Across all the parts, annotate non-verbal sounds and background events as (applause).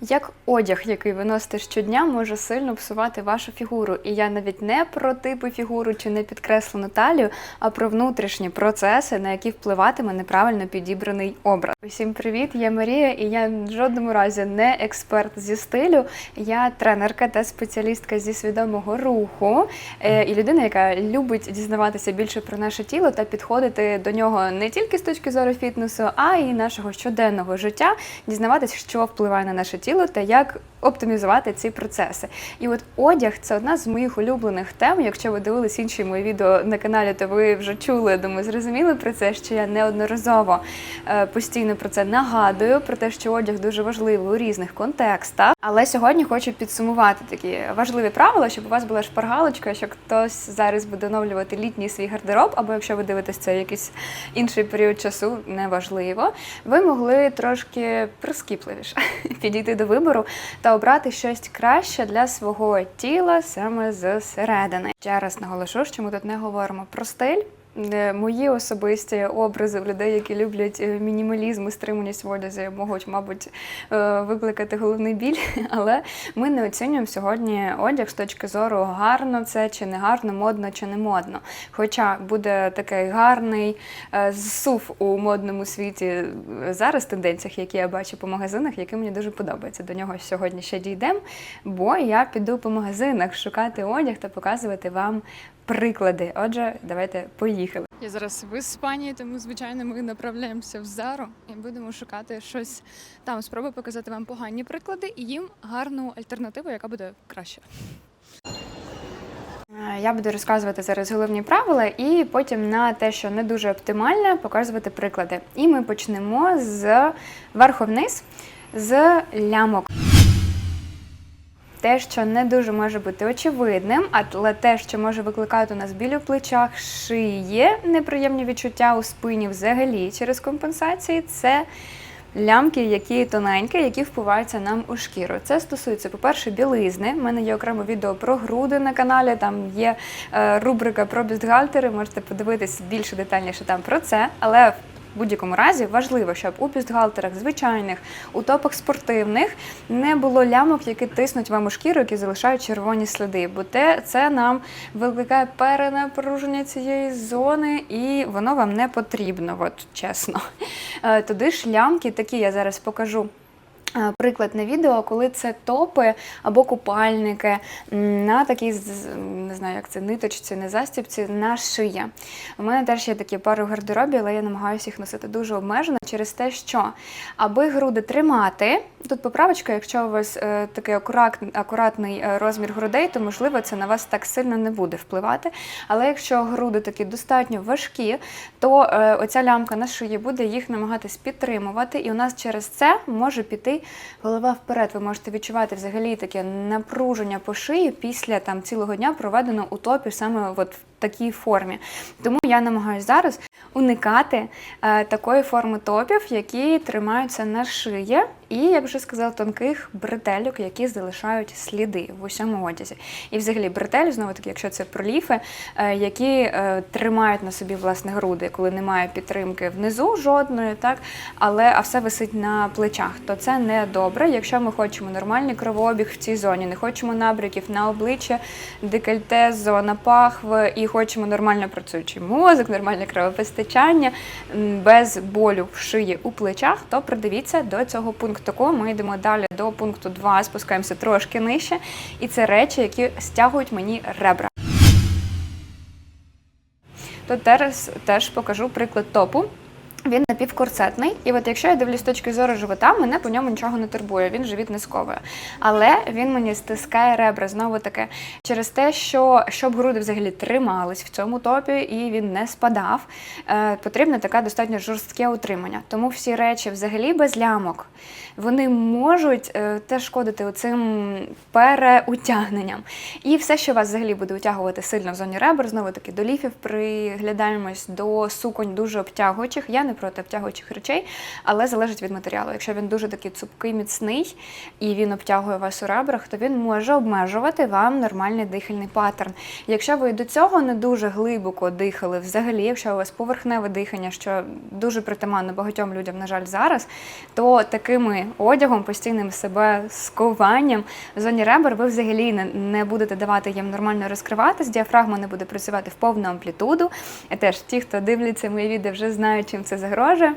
Як одяг, який ви носите щодня, може сильно псувати вашу фігуру. І я навіть не про типи фігури чи не підкреслену талію, а про внутрішні процеси, на які впливатиме неправильно підібраний образ. Усім привіт! Я Марія, і я в жодному разі не експерт зі стилю. Я тренерка та спеціалістка зі свідомого руху е, і людина, яка любить дізнаватися більше про наше тіло та підходити до нього не тільки з точки зору фітнесу, а й нашого щоденного життя, дізнаватися, що впливає на наше тіло та як оптимізувати ці процеси. І от одяг це одна з моїх улюблених тем. Якщо ви дивились інші мої відео на каналі, то ви вже чули, думаю, зрозуміли про це, що я неодноразово е, постійно про це нагадую, про те, що одяг дуже важливий у різних контекстах. Але сьогодні хочу підсумувати такі важливі правила, щоб у вас була шпаргалочка, що хтось зараз буде оновлювати літній свій гардероб, або якщо ви дивитесь це якийсь інший період часу, неважливо, ви могли трошки прискіпливіше (laughs) підійти до вибору та обрати щось краще для свого тіла саме зсередини. Ще раз наголошу, що ми тут не говоримо про стиль. Е, Мої особисті образи в людей, які люблять е, мінімалізм і стриманість в одязі, можуть, мабуть, е, викликати головний біль. (laughs) Але ми не оцінюємо сьогодні одяг з точки зору гарно це чи не гарно, модно чи не модно. Хоча буде такий гарний зсув у модному світі зараз тенденціях, які я бачу по магазинах, які мені дуже подобаються. До нього сьогодні ще дійдемо, бо я піду по магазинах шукати одяг та показувати вам приклади. Отже, давайте поїхали. Я зараз в Іспанії, тому звичайно ми направляємося в Зару і будемо шукати щось там. Спробую показати вам погані приклади і їм гарну альтернативу, яка буде краще. Е, Я буду розказувати зараз головні правила, і потім на те, що не дуже оптимальне, показувати приклади. І ми почнемо з верху вниз, з лямок. Те, що не дуже може бути очевидним, але те, що може викликати у нас біль у плечах, шиї, неприємні відчуття у спині взагалі через компенсації, це лямки, які тоненькі, які впиваються нам у шкіру. Це стосується, по-перше, білизни. У мене є окреме відео про груди на каналі. Там є е, рубрика про бюстгальтери. Можете подивитись більше детальніше там про це. Але в будь-якому разі важливо, щоб у бюстгальтерах звичайних, у топах спортивних не було лямок, які тиснуть вам у шкіру, які залишають червоні сліди. Бо те це нам викликає перенапруження цієї зони, і воно вам не потрібно, от чесно. Е, Туди ж лямки такі я зараз покажу. Е, Приклад на відео, коли це топи або купальники на такій не знаю, як це ниточці, не застібці, на шиї. У мене теж є такі пари в гардеробі, але я намагаюся їх носити дуже обмежено через те, що аби груди тримати, тут поправочка, якщо у вас е, такий акурат, акуратний е, розмір грудей, то можливо це на вас так сильно не буде впливати. Але якщо груди такі достатньо важкі, то оця лямка на шиї буде їх намагатись підтримувати, і у нас через це може піти голова вперед. Ви можете відчувати взагалі таке напруження по шиї після там цілого дня проведено у топі саме от такій формі. Тому я намагаюся зараз уникати е, такої форми топів, які тримаються на шиї, і, як вже сказала, тонких бретельок, які залишають сліди в усьому одязі. І взагалі бретель, знову таки, якщо це проліфи, е, які е, тримають на собі власне груди, коли немає підтримки внизу жодної, так але а все висить на плечах, то це не добре. Якщо ми хочемо нормальний кровообіг в цій зоні, не хочемо набряків на обличчя, декольте, зона пахви і хочемо нормально працюючий мозок, нормальне кровопостачання без болю в шиї у плечах, то придивіться до цього пункту. Ми йдемо далі до пункту 2, спускаємося трошки нижче, і це речі, які стягують мені ребра. То зараз теж покажу приклад топу. Він напівкорсетний, і от якщо я дивлюсь точки зору живота, мене по ньому нічого не турбує, він живіт не сковує. Але він мені стискає ребра знову таки через те, що щоб груди взагалі тримались в цьому топі і він не спадав, е, потрібне таке достатньо жорстке утримання. Тому всі речі взагалі без лямок вони можуть е, теж шкодити оцим переутягненням. І все, що вас взагалі буде утягувати сильно в зоні ребер, знову таки до ліфів приглядаємось до суконь дуже обтягуючих. Я не проти обтягуючих речей, але залежить від матеріалу. Якщо він дуже такий цупкий, міцний і він обтягує вас у ребрах, то він може обмежувати вам нормальний дихальний паттерн. Якщо ви до цього не дуже глибоко дихали, взагалі, якщо у вас поверхневе дихання, що дуже притаманно багатьом людям, на жаль, зараз, то такими одягом, постійним себе скуванням в зоні ребер ви взагалі не, будете давати їм нормально розкриватись, діафрагма не буде працювати в повну амплітуду. Теж ті, хто дивляться мої відео, вже знають, чим це загрожує.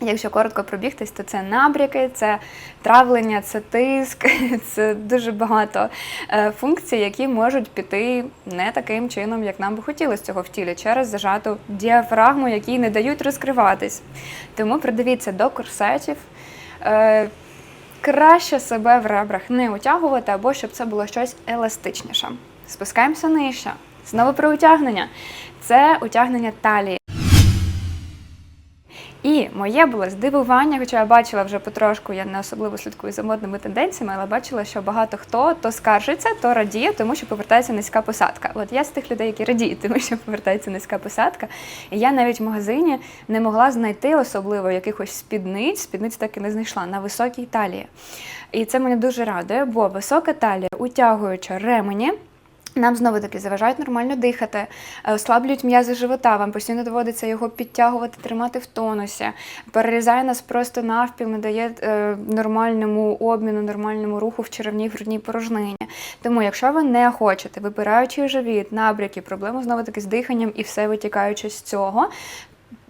Якщо коротко пробігтись, то це набряки, це травлення, це тиск, (laughs) це дуже багато е, функцій, які можуть піти не таким чином, як нам би хотілося цього в тілі, через зажату діафрагму, які не дають розкриватись. Тому придивіться до корсетів. Е, краще себе в ребрах не утягувати, або щоб це було щось еластичніше. Спускаємося нижче. Знову про утягнення. Це утягнення талії. І моє було здивування, хоча я бачила вже потрошку, я не особливо слідкую за модними тенденціями, але бачила, що багато хто то скаржиться, то радіє, тому що повертається низька посадка. От я з тих людей, які радіють, тому що повертається низька посадка. І я навіть в магазині не могла знайти особливо якихось спідниць, спідниць так і не знайшла на високій талії. І це мене дуже радує, бо висока талія, утягуюча ремені. Нам знову таки заважають нормально дихати, е, ослаблюють м'язи живота. Вам постійно доводиться його підтягувати, тримати в тонусі. Перерізає нас просто навпіл, не дає е, нормальному обміну, нормальному руху в черевній грудній порожнині. Тому, якщо ви не хочете, випираючи живіт, набряки, проблеми знову таки з диханням і все витікаючи з цього.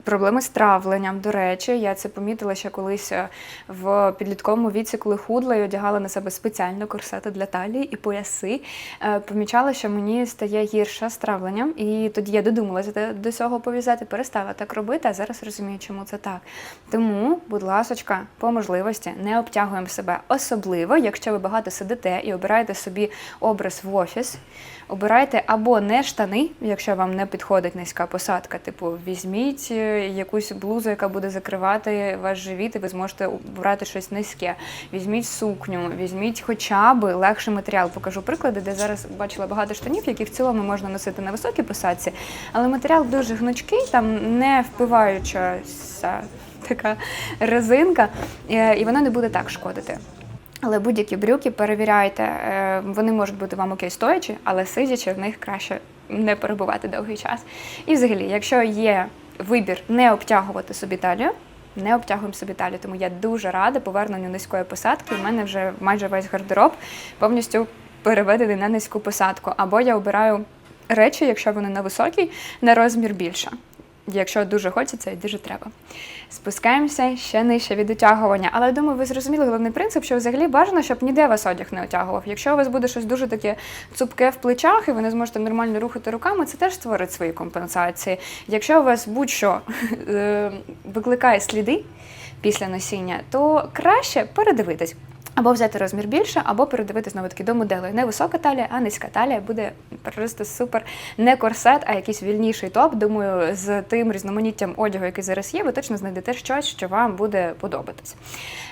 Проблеми з травленням, до речі, я це помітила ще колись е, в підлітковому віці, коли худла і одягала на себе спеціально корсети для талії і пояси. Е, Помічала, що мені стає гірше з травленням, і тоді я додумалася до- цього пов'язати, перестала так робити, а зараз розумію, чому це так. Тому, будь ласочка, по можливості не обтягуємо себе, особливо, якщо ви багато сидите і обираєте собі образ в офіс. Обирайте або не штани, якщо вам не підходить низька посадка. Типу, візьміть е, якусь блузу, яка буде закривати ваш живіт, і ви зможете обрати щось низьке. Візьміть сукню, візьміть хоча б легший матеріал. Покажу приклади, де зараз бачила багато штанів, які в цілому можна носити на високій посадці, але матеріал дуже гнучкий, там не впиваючася така резинка, е, і вона не буде так шкодити. Але будь-які брюки перевіряйте, е, вони можуть бути вам окей стоячи, але сидячи в них краще не перебувати довгий час. І взагалі, якщо є вибір не обтягувати собі талію, не обтягуємо собі талію, тому я дуже рада поверненню низької посадки. У мене вже майже весь гардероб повністю переведений на низьку посадку. Або я обираю речі, якщо вони на високій, на розмір більше. Якщо дуже хочеться і дуже треба. Спускаємося ще нижче від утягування. Але я думаю, ви зрозуміли головний принцип, що взагалі бажано, щоб ніде вас одяг не утягував. Якщо у вас буде щось дуже таке цупке в плечах, і ви не зможете нормально рухати руками, це теж створить свої компенсації. Якщо у вас будь-що (laughs) е, викликає сліди після носіння, то краще передивитись. Або взяти розмір більше, або передивитись знову таки до моделей. Не висока талія, а низька талія буде просто супер. Не корсет, а якийсь вільніший топ. Думаю, з тим різноманіттям одягу, який зараз є, ви точно знайдете щось, що вам буде подобатись.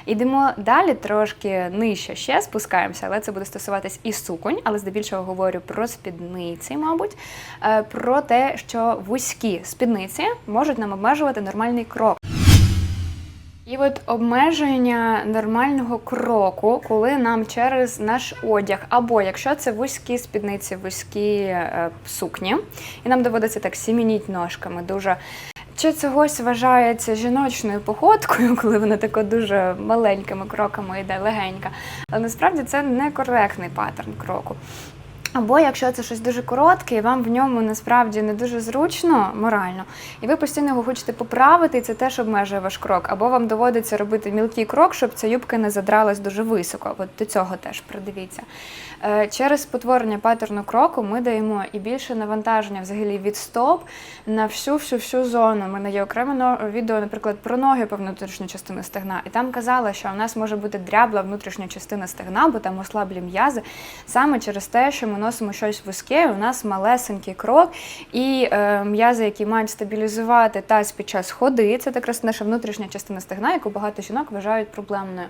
Ідемо далі, трошки нижче ще спускаємося, але це буде стосуватись і суконь, але здебільшого говорю про спідниці, мабуть, е, про те, що вузькі спідниці можуть нам обмежувати нормальний крок. І от обмеження нормального кроку, коли нам через наш одяг, або якщо це вузькі спідниці, вузькі е, сукні, і нам доводиться так сімініть ножками дуже. Чи це вважається жіночною походкою, (laughs) коли вона тако дуже маленькими кроками йде легенька, але насправді це некоректний паттерн кроку. Або якщо це щось дуже коротке, і вам в ньому насправді не дуже зручно морально, і ви постійно його хочете поправити, і це теж обмежує ваш крок. Або вам доводиться робити мілкий крок, щоб ця юбка не задралась дуже високо. От до цього теж придивіться. Е, Через спотворення паттерну кроку ми даємо і більше навантаження взагалі від стоп на всю всю всю зону. У мене є окреме відео, наприклад, про ноги по внутрішню частину стегна. І там казали, що у нас може бути дрябла внутрішня частина стегна, бо там ослаблі м'язи, саме через те, що ми носимо щось вузьке, у нас малесенький крок, і е, м'язи, які мають стабілізувати таз під час ходи, це якраз наша внутрішня частина стегна, яку багато жінок вважають проблемною.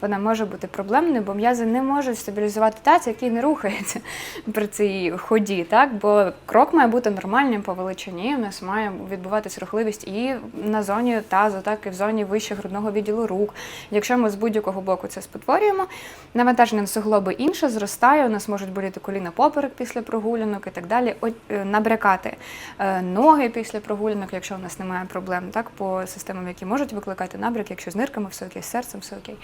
Вона може бути проблемною, бо м'язи не можуть стабілізувати таз, який не рухається (laughs) при цій ході. Так? Бо крок має бути нормальним по величині. У нас має відбуватись рухливість і на зоні тазу, так і в зоні вище грудного відділу рук. Якщо ми з будь-якого боку це спотворюємо, навантаження на суглоби інше зростає. У нас можуть боліти коліна поперек після прогулянок і так далі. Е, набрякати е, ноги після прогулянок, якщо у нас немає проблем, так по системам, які можуть викликати набряк, якщо з нирками все окей, з серцем все окей.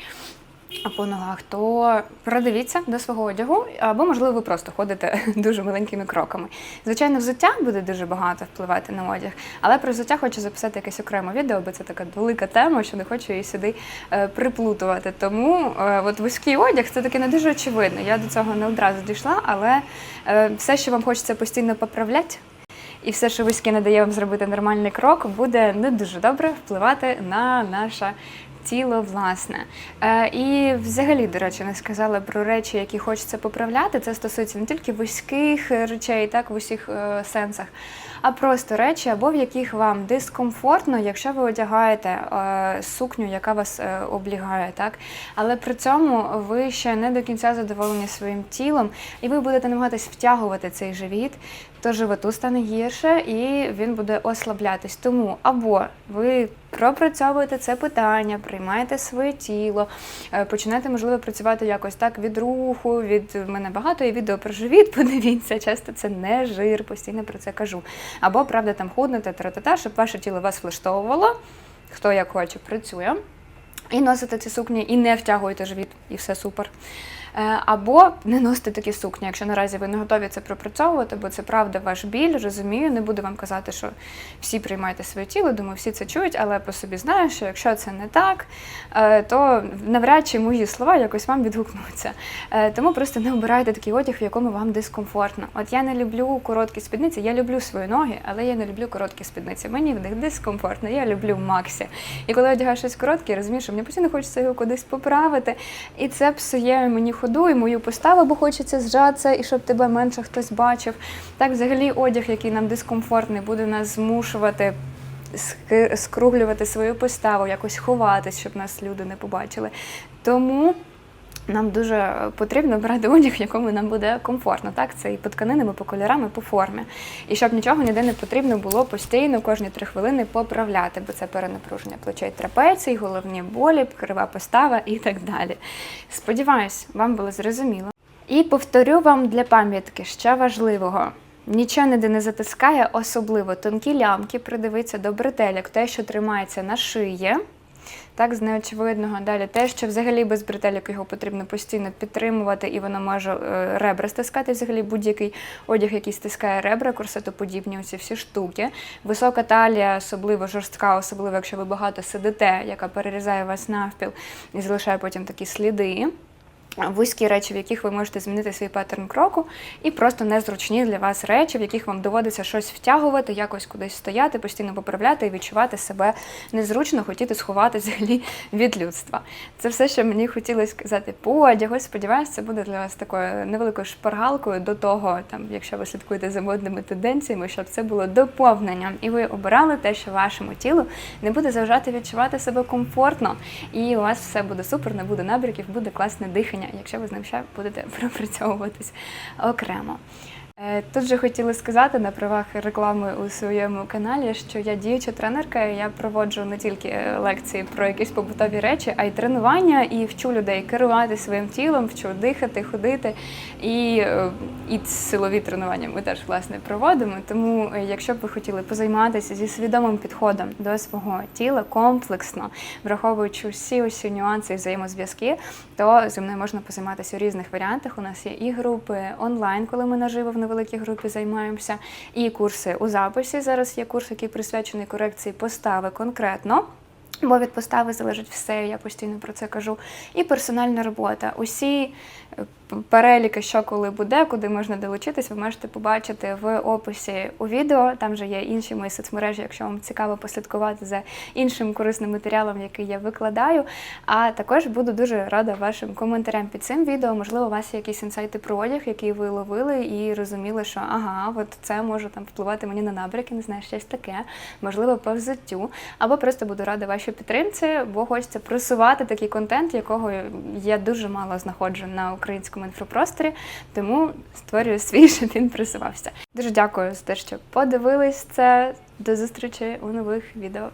По ногах, то придивіться до свого одягу, або, можливо, ви просто ходите (laughs) дуже маленькими кроками. Звичайно, взуття буде дуже багато впливати на одяг, але про взуття хочу записати якесь окреме відео, бо це така велика тема, що не хочу її сюди е, приплутувати. Тому е, от вузький одяг це таке не дуже очевидно. Я до цього не одразу дійшла, але е, все, що вам хочеться постійно поправляти, і все, що вузьке не дає вам зробити нормальний крок, буде не дуже добре впливати на наше тіло, власне. Е, і взагалі, до речі, не сказала про речі, які хочеться поправляти. Це стосується не тільки вузьких речей, так в усіх е, сенсах, а просто речі, або в яких вам дискомфортно, якщо ви одягаєте е, сукню, яка вас е, облягає, так. Але при цьому ви ще не до кінця задоволені своїм тілом, і ви будете намагатись втягувати цей живіт, то животу стане гірше і він буде ослаблятись. Тому або ви пропрацьовуєте це питання, приймаєте своє тіло, е, починаєте, можливо, працювати якось так від руху, від в мене багато є відео про живіт, (laughs) подивіться, часто це не жир, постійно про це кажу. Або, правда, там худнете, тра-та-та, щоб ваше тіло вас влаштовувало, хто як хоче, працює. І носите ці сукні, і не втягуєте живіт, і все супер. Е, Або не носите такі сукні, якщо наразі ви не готові це пропрацьовувати, бо це правда ваш біль, розумію. Не буду вам казати, що всі приймаєте своє тіло, думаю, всі це чують, але по собі знаю, що якщо це не так, е, то навряд чи мої слова якось вам відгукнуться. Е, Тому просто не обирайте такий одяг, в якому вам дискомфортно. От я не люблю короткі спідниці, я люблю свої ноги, але я не люблю короткі спідниці. Мені в них дискомфортно, я люблю Максі. І коли одягаю щось коротке, я розумію, що мені постійно хочеться його кудись поправити. І це псує мені ходу і мою поставу, бо хочеться зжатися, і щоб тебе менше хтось бачив. Так, взагалі, одяг, який нам дискомфортний, буде нас змушувати. Скруглювати свою поставу, якось ховатись, щоб нас люди не побачили. Тому нам дуже потрібно брати одяг, в якому нам буде комфортно. Так, це і по тканинам, і по кольорам, і по формі. І щоб нічого ніде не потрібно було постійно кожні три хвилини поправляти, бо це перенапруження плечей трапецій, головні болі, крива постава і так далі. Сподіваюсь, вам було зрозуміло. І повторю вам для пам'ятки, що важливого. Нічого ніде не затискає, особливо тонкі лямки, придивиться до бретелек, те, що тримається на шиї. Так, з неочевидного далі те, що взагалі без бретелек його потрібно постійно підтримувати, і воно може е, ребра стискати. Взагалі будь-який одяг, який стискає ребра, корсетоподібні, оці всі штуки. Висока талія, особливо жорстка, особливо якщо ви багато сидите, яка перерізає вас навпіл і залишає потім такі сліди. Вузькі речі, в яких ви можете змінити свій паттерн кроку, і просто незручні для вас речі, в яких вам доводиться щось втягувати, якось кудись стояти, постійно поправляти і відчувати себе незручно, хотіти сховати взагалі від людства. Це все, що мені хотілося сказати по одягу. Сподіваюся, це буде для вас такою невеликою шпаргалкою до того, там, якщо ви слідкуєте за модними тенденціями, щоб це було доповненням, і ви обирали те, що вашому тілу не буде заважати відчувати себе комфортно, і у вас все буде супер, не буде набряків, буде класне дихання, якщо ви з ним ще будете (laughs) пропрацьовуватись окремо. Е, Тут же хотіла сказати на правах реклами у своєму каналі, що я діюча тренерка, я проводжу не тільки е, лекції про якісь побутові речі, а й тренування, і вчу людей керувати своїм тілом, вчу дихати, ходити. І, е, і силові тренування ми теж власне проводимо. Тому, якщо б ви хотіли позайматися зі свідомим підходом до свого тіла комплексно, враховуючи всі усі нюанси і взаємозв'язки, то зі мною можна позайматися у різних варіантах. У нас є і групи онлайн, коли ми наживо в невеликій групі займаємося, і курси у записі. Зараз є курс, який присвячений корекції постави конкретно. Бо від постави залежить все, я постійно про це кажу. І персональна робота. Усі е, переліки, що коли буде, куди можна долучитись, ви можете побачити в описі у відео. Там же є інші мої соцмережі, якщо вам цікаво послідкувати за іншим корисним матеріалом, який я викладаю. А також буду дуже рада вашим коментарям під цим відео. Можливо, у вас є якісь інсайти про одяг, які ви ловили і розуміли, що ага, от це може там впливати мені на набряки, не знаю, щось таке, можливо, по взуттю. Або просто буду рада вашій підтримці, бо хочеться просувати такий контент, якого я дуже мало знаходжу на українському інфопросторі, тому створюю свій, (laughs) щоб він просувався. Дуже дякую за те, що подивились це. До зустрічі у нових відео.